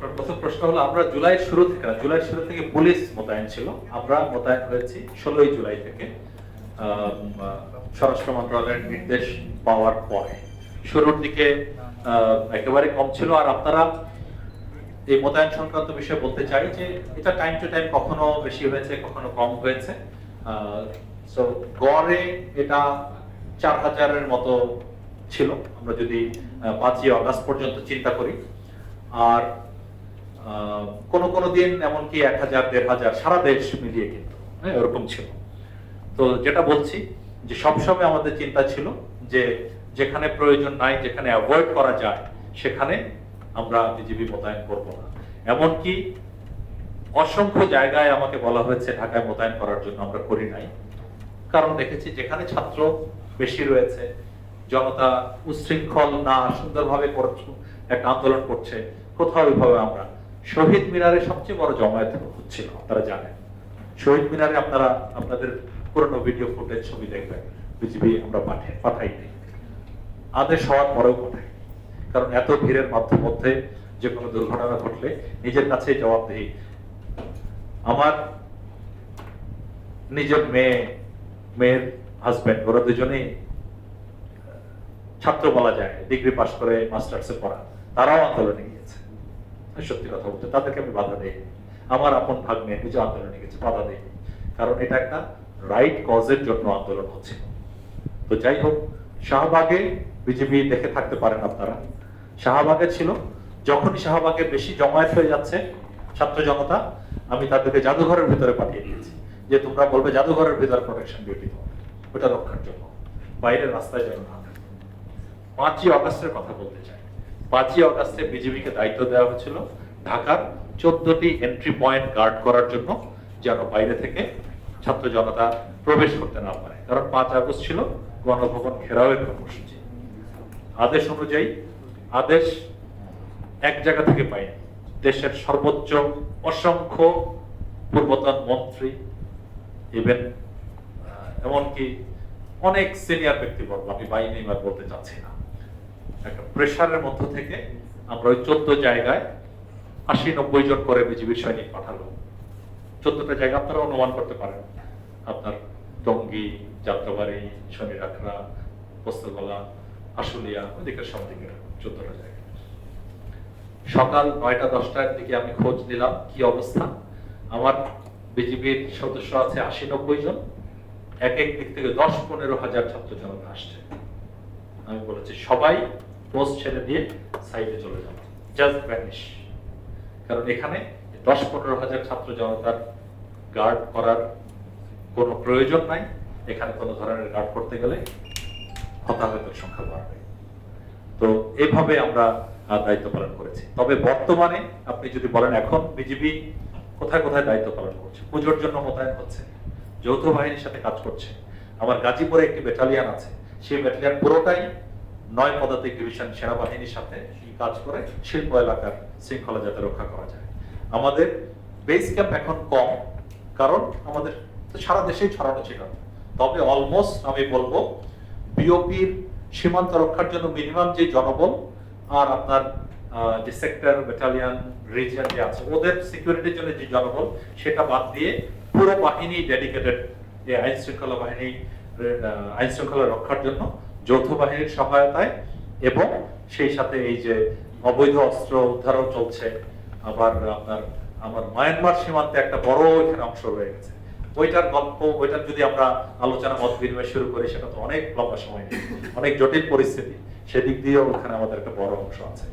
প্রথম প্রশ্ন হলো, আমরা জুলাইয়ের শুরু থেকে জুলাইয়ের শুরু থেকে পুলিশ মোতায়েন ছিল। আমরা মোতায়েন হয়েছি ষোলোই জুলাই থেকে স্বরাষ্ট্র মন্ত্রণালয়ের নির্দেশ পাওয়ার পরে। শুরুর দিকে একেবারে কম ছিল। আর আপনারা এই মোতায়েন সংক্রান্ত বিষয়ে বলতে চাই যে, এটা টাইম টু টাইম কখনো বেশি হয়েছে, কখনো কম হয়েছে। সো গড়ে এটা চার হাজারের মতো ছিল। আমরা যদি পাঁচই অগাস্ট পর্যন্ত চিন্তা করি। আর কোন কোন দিন এমনকি এক হাজার দেড় হাজার সারা দেশ মিলিয়ে কিন্তু হ্যাঁ, এরকম ছিল। তো যেটা বলছি যে সবসময় আমাদের চিন্তা ছিল যে যেখানে প্রয়োজন নাই যেখানে অ্যাভয়েড করা যায় সেখানে আমরা বিজেপি মোতায়েন করব না। এমনকি অসংখ্য জায়গায় আমাকে বলা হয়েছে ঢাকায় মোতায়েন করার জন্য আমরা করি নাই। কারণ দেখেছি যেখানে ছাত্র বেশি রয়েছে জনতা উচ্ছৃঙ্খল না সুন্দরভাবে একটা আন্দোলন করছে কোথাও ওইভাবে আমরা শহীদ মিনারে সবচেয়ে বড় জমায়েত হচ্ছিল, আপনারা জানেন। শহীদ মিনারে আপনারা, আপনাদের পুরনো ভিডিও ফুটেজ ছবি দেখবেন বিজিবি আমরা পাঠাই পাঠাই নাই আদেশ হওয়ার পরেও পাঠাই কারণ এত ভিড়ের মধ্যে যে কোনো দুর্ঘটনা ঘটলে নিজের কাছে জবাবদেহি। আমার নিজের মেয়ে, মেয়ের হাজবেন্ড ওরা দুজনেই ছাত্র বলা যায় ডিগ্রি পাশ করে মাস্টার্সে পড়া। তারাও আন্দোলনে গিয়েছে। সত্যি কথা বলতে, তাদেরকে আমি বাধা দেই। আমার আপন ভাগ্নে নিজে আন্দোলনে গেছে, বাধা দেই। কারণ এটা একটা রাইট কজের জন্য আন্দোলন হচ্ছে। তো যাই হোক, শাহবাগে বিজেপি দেখে থাকতে পারেন আপনারা। শাহবাগে ছিল, যখনই শাহবাগে বেশি জমায়েত হয়ে যাচ্ছে, ছাত্র জনতা, আমি তাদেরকে জাদুঘরের ভিতরে পাঠিয়ে দিয়েছি। যে তোমরা বলবে জাদুঘরের ভিতরে প্রোটেকশন ডিউটি ওটা রক্ষার জন্য। বাইরের রাস্তায় যেন না পাঁচই অগস্টের কথা বলতে চাই। পাঁচই অগস্টে বিজেপিকে দায়িত্ব দেওয়া হয়েছিল ঢাকার চোদ্দটি এন্ট্রি পয়েন্ট গার্ড করার জন্য, যেন বাইরে থেকে ছাত্র জনতা প্রবেশ করতে না পারে। কারণ পাঁচ আগস্ট ছিল গণভবন ঘেরাওয়ের কর্মসূচি। আদেশ অনুযায়ী, আদেশ এক জায়গা থেকে পাইনি দেশের সর্বোচ্চ অসংখ্য পূর্বতন মন্ত্রী ইভেন এমনকি অনেক সিনিয়র ব্যক্তিবর্গ, আমি এবার বলতে চাচ্ছি না। একটা প্রেশারের মধ্য থেকে আমরা ওই চোদ্দ জায়গায় আশি নব্বই জন করে বিজিবি সৈনিক পাঠালো। চোদ্দটা জায়গা আপনারা অনুমান করতে পারেন। আপনার টঙ্গী, যাত্রাবাড়ি শনি রাখরা পোস্তগোলা আশুলিয়া ওদিকের সব দিকে চোদ্দটা জায়গা। সকাল নয়টা, দশটার দিকে আমি খোঁজ নিলাম কি অবস্থা। আমার বিজিবির সদস্য আছে আশি নব্বই জন। এক এক দিক থেকে দশ, পনেরো হাজার ছাত্র জনতা আসছে। আমি বলেছি, সবাই পোস্ট ছেড়ে দিয়ে সাইডে চলে যাবে জাস্ট ভ্যানিশ কারণ এখানে দশ পনেরো হাজার ছাত্র জনতার গার্ড করার কোনো প্রয়োজন নাই। এখানে কোনো ধরনের গার্ড করতে গেলে হতাহতের সংখ্যা বাড়বে। তো এভাবে আমরা দায়িত্ব পালন করেছি। তবে বর্তমানে আপনি যদি বলেন, এখন বিজিবি কোথায় কোথায় দায়িত্ব পালন করছে? পুজোর জন্য মোতায়েন হচ্ছে, যৌথ বাহিনীর সাথে কাজ করছে। আমার গাজীপুরে একটি ব্যাটালিয়ান আছে। সেই ব্যাটালিয়ান পুরোটাই নয় পদাতিক ডিভিশন সেনাবাহিনীর সাথে কাজ করে শিল্প এলাকার শৃঙ্খলা যাতে রক্ষা করা যায়। আমাদের বেস ক্যাম্প এখন কম, কারণ আমাদের সারা দেশেই ছড়ানো ছিল। তবে অলমোস্ট আমি বলব বিওপির সীমান্ত রক্ষার জন্য মিনিমাম যে জনবল আর আপনার যে সেক্টর ব্যাটালিয়ান রিজিয়ন যে আছে, ওদের সিকিউরিটির জন্য যে জনবল, সেটা বাদ দিয়ে পুরো বাহিনী ডেডিকেটেড যে আইন শৃঙ্খলা বাহিনী আইন শৃঙ্খলা রক্ষার জন্য যৌথ বাহিনীর সহায়তায় এবং সেই সাথে এই যে অবৈধ অস্ত্র উদ্ধারও চলছে। আবার আপনার, আমার মায়ানমার সীমান্তে একটা বড় এখানে অংশ রয়ে গেছে। ওইটার গল্প, ওইটার যদি আমরা আলোচনা, মত বিনিময় শুরু করি, সেটা তো অনেক লম্বা সময় অনেক জটিল পরিস্থিতি। সেদিক দিয়েও ওখানে আমাদের একটা বড় অংশ আছে।